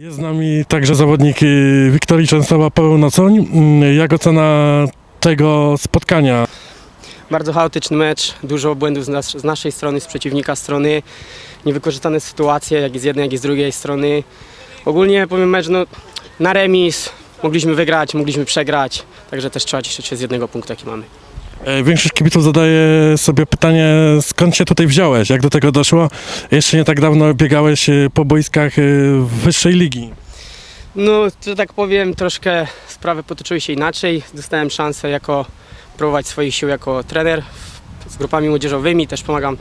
Jest z nami także zawodnik Wiktorii Częstochowa Paweł Nocoń. Mm, Jak ocena tego spotkania? Bardzo chaotyczny mecz, dużo błędów z, nas, z naszej strony, z przeciwnika strony, niewykorzystane sytuacje, jak i z jednej, jak i z drugiej strony. Ogólnie powiem mecz no, na remis, mogliśmy wygrać, mogliśmy przegrać, także też trzeba cieszyć się z jednego punktu, jaki mamy. E, Większość kibiców zadaje sobie pytanie, skąd się tutaj wziąłeś? Jak do tego doszło? Jeszcze nie tak dawno biegałeś y, po boiskach y, wyższej ligi. No, że tak powiem, troszkę sprawy potoczyły się inaczej. Dostałem szansę jako próbować swoich sił jako trener z grupami młodzieżowymi, też pomagam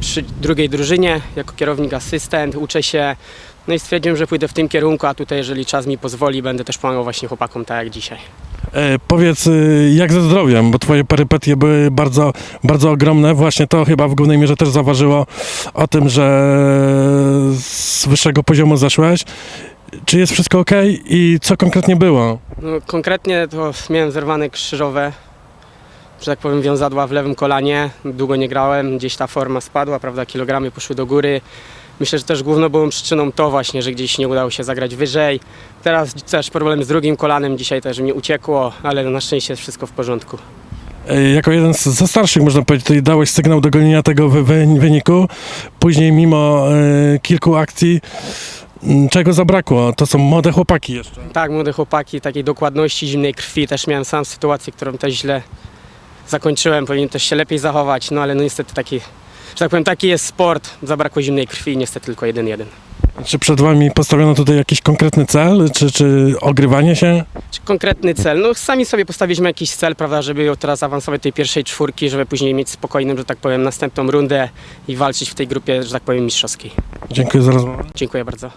przy drugiej drużynie jako kierownik, asystent, uczę się. No i stwierdziłem, że pójdę w tym kierunku, a tutaj, jeżeli czas mi pozwoli, będę też pomagał właśnie chłopakom, tak jak dzisiaj. E, Powiedz, y, jak ze zdrowiem, bo twoje perypetie były bardzo, bardzo ogromne. Właśnie to chyba w głównej mierze też zaważyło o tym, że z wyższego poziomu zeszłeś. Czy jest wszystko ok i co konkretnie było? No, konkretnie to miałem zerwane krzyżowe, że tak powiem wiązadła w lewym kolanie. Długo nie grałem, gdzieś ta forma spadła, prawda, kilogramy poszły do góry. Myślę, że też główną byłą przyczyną to właśnie, że gdzieś nie udało się zagrać wyżej. Teraz też problem z drugim kolanem, dzisiaj też mi uciekło, ale na szczęście jest wszystko w porządku. E, Jako jeden z- ze starszych, można powiedzieć, dałeś sygnał do gonienia tego wy- wy- wyniku. Później, mimo e, kilku akcji, czego zabrakło? To są młode chłopaki jeszcze. Tak, młode chłopaki, takiej dokładności, zimnej krwi. Też miałem sam sytuację, którą też źle zakończyłem. Powinien też się lepiej zachować, no ale no niestety taki, że tak powiem, taki jest sport. Zabrakło zimnej krwi, niestety tylko 1-1. Czy przed wami postawiono tutaj jakiś konkretny cel, czy, czy ogrywanie się? Czy konkretny cel? No sami sobie postawiliśmy jakiś cel, prawda, żeby teraz awansować tej pierwszej czwórki, żeby później mieć spokojną, że tak powiem, następną rundę i walczyć w tej grupie, że tak powiem, mistrzowskiej. Dziękuję za rozmowę. Dziękuję bardzo.